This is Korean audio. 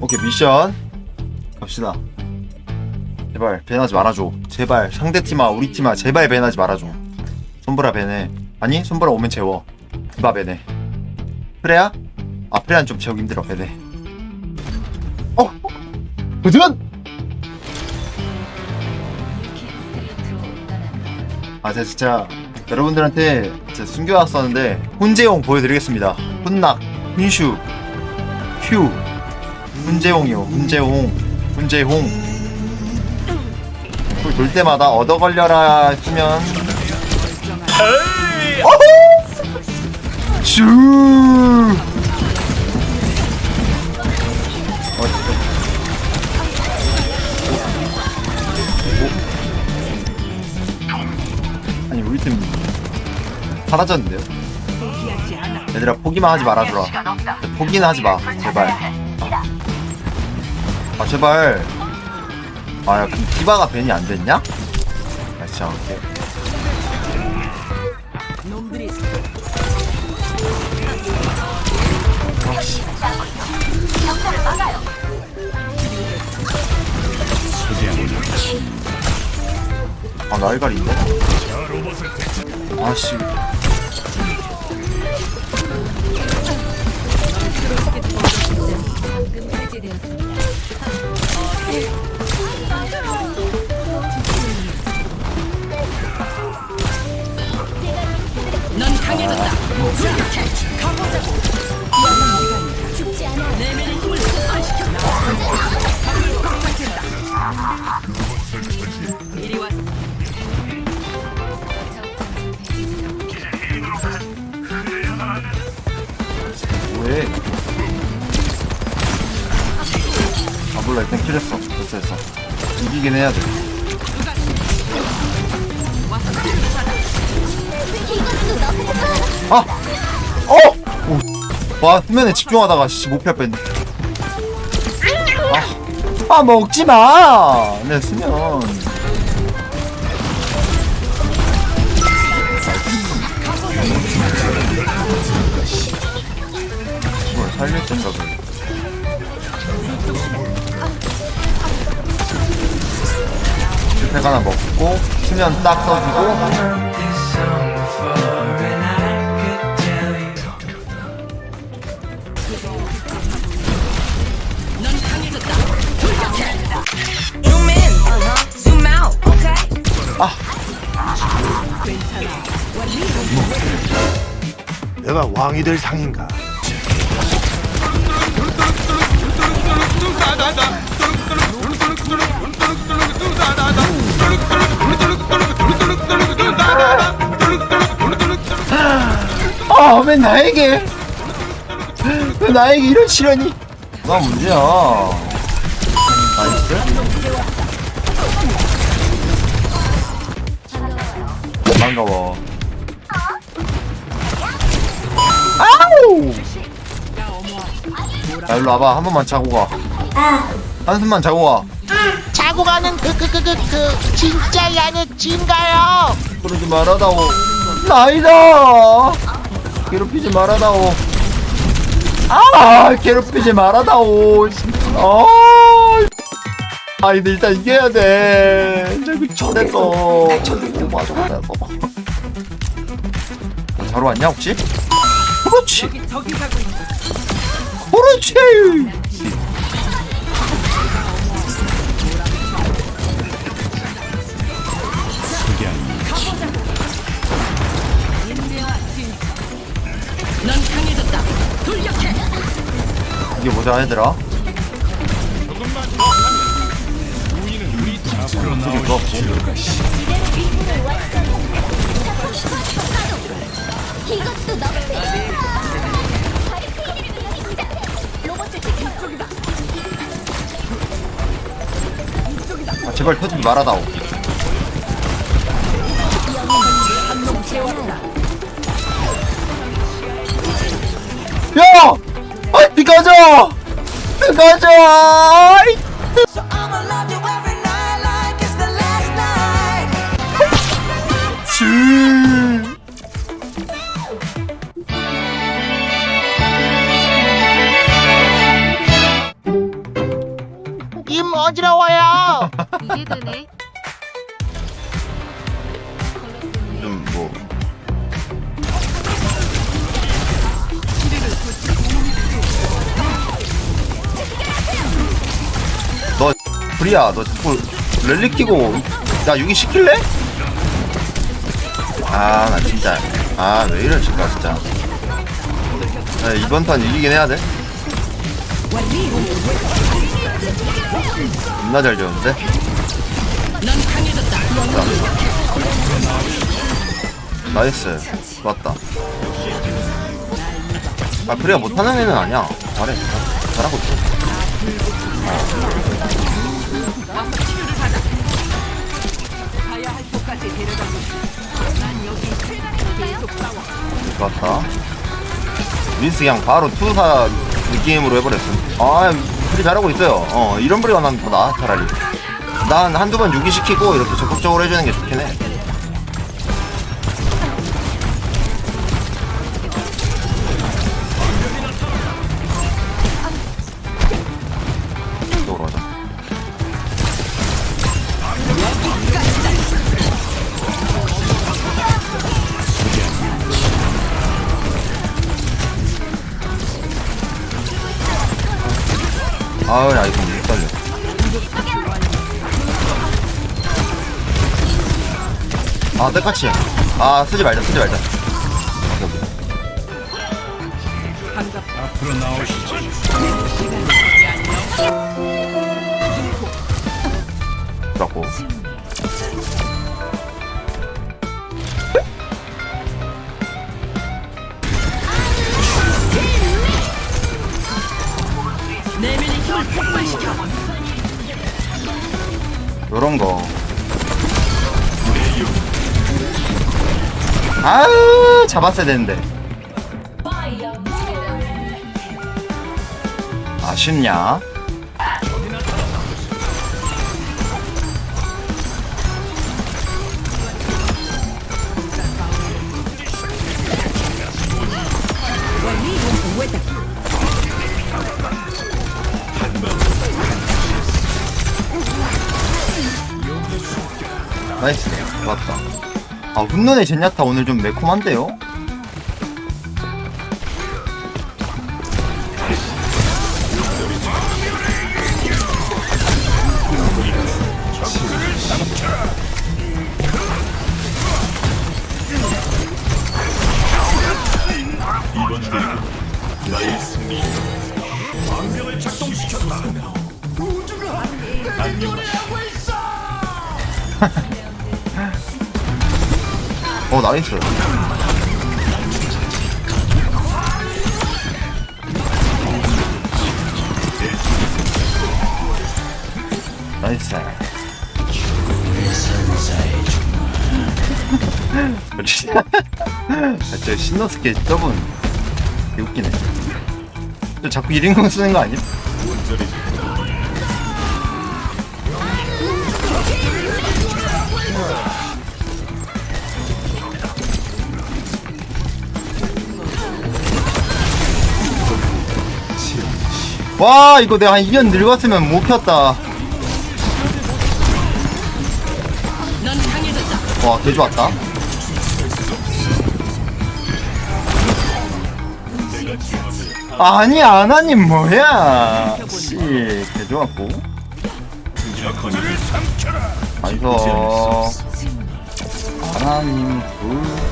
오케이 미션. 갑시다. 제발 배나지 말아줘. 제발 상대팀아 우리 팀아 제발 배나지 말아줘. 손보라 배네 아니 손보라 오면 재워. 디바 배네 프레야? 아 프레야는 좀 재우기 힘들어 배네 어? 도전! 아 제가 진짜 여러분들한테 진짜 숨겨놨었는데 훈제용 보여드리겠습니다. 훈낙 훈슈 휴 훈제용이요. 훈제용 훈제홍. 돌 때마다 얻어 걸려라 했으면! 슈! 어. 아니 우리 팀 사라졌는데요? 얘들아 포기만 하지 말아주라. 포기는 하지 마. 제발 아 제발 아야 디바가 벤이 안 됐냐? 아 진짜 오케이 아 날갈인데? 아씨 넌 강해졌다. 죽지 않아. 뭐해? 몰라 일단 킬했어. 됐어 됐어. 이기긴 해야 돼. 아! 어! 오. 와 수면에 집중하다가 씨 못피할 뻔했네. 아, 아 먹지마! 내 수면. 살릴 생각을 팩 하나 먹고 수면 딱 써주고 넌 강해졌다. Zoom in. Zoom out, okay? 내가 왕이 될 상인가? 아, 왜 나에게? 왜 나에게 이런 시련이? 뭐가 문제야? 나이스. 반가워. 아우! 야, 일로 와봐. 한 번만 자고 가. 한숨만 자고 가. 자고 가는 그 그 그 그 그 진짜 야느진가요? 그러지 말아다오. 나이다. 괴롭히지 말아다오. 아, 괴롭히지 말아다오. 진짜. 아, 아, 근데 일단 이겨야 돼. 저기 전했어. 전했어. 맞아, 맞아. 자러 왔냐 혹시? 그렇지. 그렇지. 이게 뭐자 얘들아? 아, 제발 터지지 말아다오. 야! 가져! 니 가져! 너 프리야 너 자꾸 랠리 키고 나 유기 시킬래? 아 나 진짜. 아 왜 이러실까 진짜. 야, 이번 판 이기긴 해야 돼. 겁나 잘 지었는데. 나이스. 좋았다. 아 그래야 못하는 애는 아니야. 잘해. 잘하고 있어 윈스 그냥 바로 투사 느낌으로 해버렸음. 아 프리 잘하고 있어요. 어 이런 프리가 난더 나아 차라리. 난 한두 번 유기시키고 이렇게 적극적으로 해주는 게 좋긴 해 아우 야 이거 못 달려. 아 똑같이 아 쓰지 말자 쓰지 말자. 내면의 힘을 폭 요런 거. 아유 잡았어야 되는데. 아쉽냐 아 훈눈의 젠야타 오늘 좀 매콤한데요? 어 나이스. 나이스. 그렇지 아, 저 신노스케 저분. 개 웃기네. 저 자꾸 1인공 쓰는 거 아니야? 와 이거 내가 한 2년 늙었으면 못 켰다. 와 개 좋았다. 아니 아나님 뭐야? 씨 개 좋았고. 나이스 아나님 둘